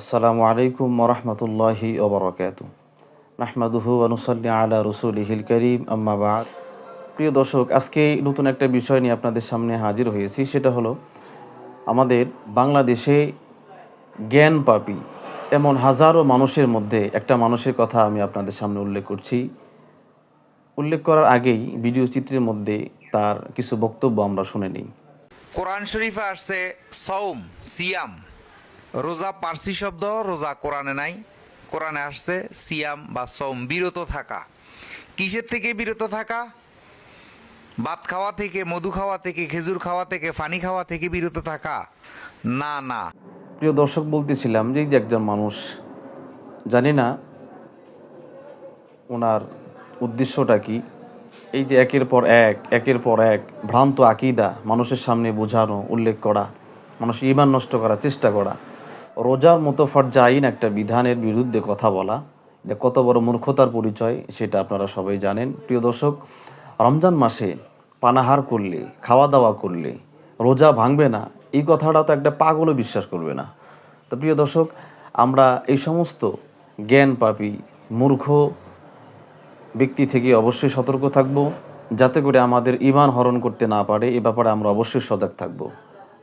আসসালামু আলাইকুম ওরহমতুল্লাহি ওবরাকাতু নাহমাদুহু অনুসল্লি আলা রসুলিহিল করিম, আম্মা বাদ। প্রিয় দর্শক, আজকে নতুন একটা বিষয় নিয়ে আপনাদের সামনে হাজির হয়েছি। সেটা হলো, আমাদের বাংলাদেশে জ্ঞান পাপী এমন হাজারো মানুষের মধ্যে একটা মানুষের কথা আমি আপনাদের সামনে উল্লেখ করছি। উল্লেখ করার আগেই ভিডিও চিত্রের মধ্যে তার কিছু বক্তব্য আমরা শুনে নিই। কোরআন শরীফে আসছে সৌম সিয়াম। রোজা পার্সি শব্দ, রোজা কোরআনে নাই। কোরআনে আসছে সিয়াম বা সৌম, বিরত থাকা। কিসের থেকে বিরত থাকা? ভাত খাওয়া থেকে, মধু খাওয়া থেকে, খেজুর খাওয়া থেকে, ফানি খাওয়া থেকে বিরত থাকা। না না। প্রিয় দর্শক, বলতেছিলাম যে একজন মানুষ, জানি না ওনার উদ্দেশ্যটা কি। এই যে একের পর এক, একের পর এক ভ্রান্ত আকিদা মানুষের সামনে বোঝানো, উল্লেখ করা মানুষ ইমান নষ্ট করার চেষ্টা করা। রোজার মতো ফরজাইন একটা বিধানের বিরুদ্ধে কথা বলা। এটা কত বড় মূর্খতার পরিচয়, সেটা আপনারা সবাই জানেন। প্রিয় দর্শক, রমজান মাসে পানাহার করলে খাওয়া দাওয়া করলে রোজা ভাঙবে না, এই কথাটা তো একটা পাগলও বিশ্বাস করবে না। তো প্রিয় দর্শক, আমরা এই সমস্ত জ্ঞান পাপী মূর্খ ব্যক্তি থেকে অবশ্যই সতর্ক থাকব, যাতে করে আমাদের ইমান হরণ করতে না পারে, এ ব্যাপারে আমরা অবশ্যই সজাগ থাকব।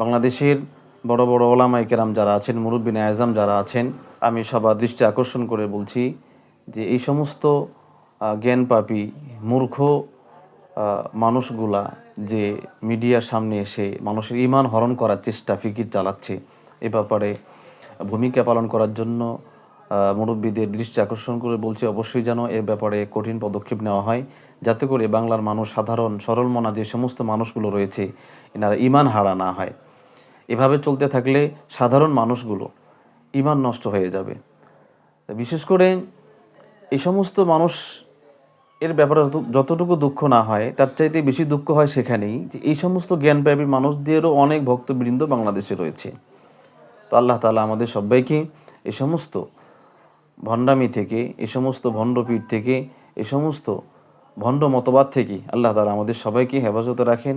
বাংলাদেশের বড় বড় ওলামাই কেরাম যারা আছেন মুরব্বিন আজম যারা আছেন, আমি সবার দৃষ্টি আকর্ষণ করে বলছি যে এই সমস্ত জ্ঞানপাপী, মূর্খ মানুষগুলা যে মিডিয়ার সামনে এসে মানুষের ইমান হরণ করার চেষ্টা ফিকির চালাচ্ছে, এ ব্যাপারে ভূমিকা পালন করার জন্য মুরব্বীদের দৃষ্টি আকর্ষণ করে বলছি অবশ্যই যেন এ ব্যাপারে কঠিন পদক্ষেপ নেওয়া হয়, যাতে করে বাংলার মানুষ সাধারণ, সরল মনা যে সমস্ত মানুষগুলো রয়েছে, এনারা ইমান হারা না হয়। এভাবে চলতে থাকলে সাধারণ মানুষগুলো ইমান নষ্ট হয়ে যাবে। বিশেষ করে এই সমস্ত মানুষ এর ব্যাপারে যতটুকু দুঃখ না হয়, তার চাইতে বেশি দুঃখ হয় সেখানেই যে এই সমস্ত জ্ঞানপ্রাপী মানুষদেরও অনেক ভক্তবৃন্দ বাংলাদেশে রয়েছে। তো আল্লাহ তালা আমাদের সবাইকে এ সমস্ত ভণ্ডামি থেকে, এ সমস্ত ভণ্ডপীঠ থেকে, এ সমস্ত ভণ্ড মতবাদ থেকে আল্লাহ তালা আমাদের সবাইকে হেফাজতে রাখেন।